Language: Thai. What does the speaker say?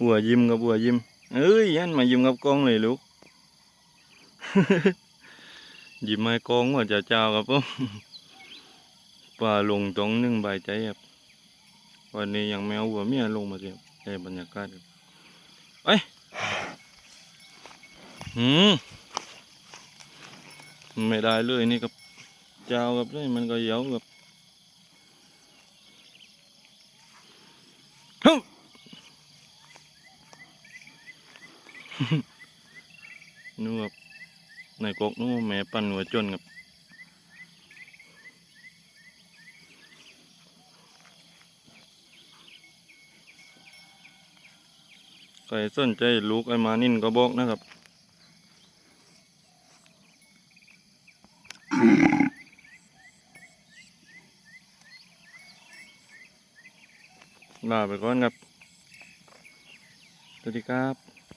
บัวยิ้มกับบัวยิ้มเอ้ยยันมายิ้มกับกล้องเลยลูกยิ้มให้กล้องว่าจะเจ้าครับผมป่าลงตรงนึ่งใบใจครับวันนี้ยังไม่เอาหัวเมียลงมาเสียในบรรยากาศครับไปหืมไม่ได้เลยนี่ครับเจ้าครับเลยมันก็เยาครับ นู่นครับในกกนู่นแม่ปั่นหัวจนครับใครสนใจลูกไอ้มานินก็บอกนะครับลาไปก่อนครับ สวัสดีครับ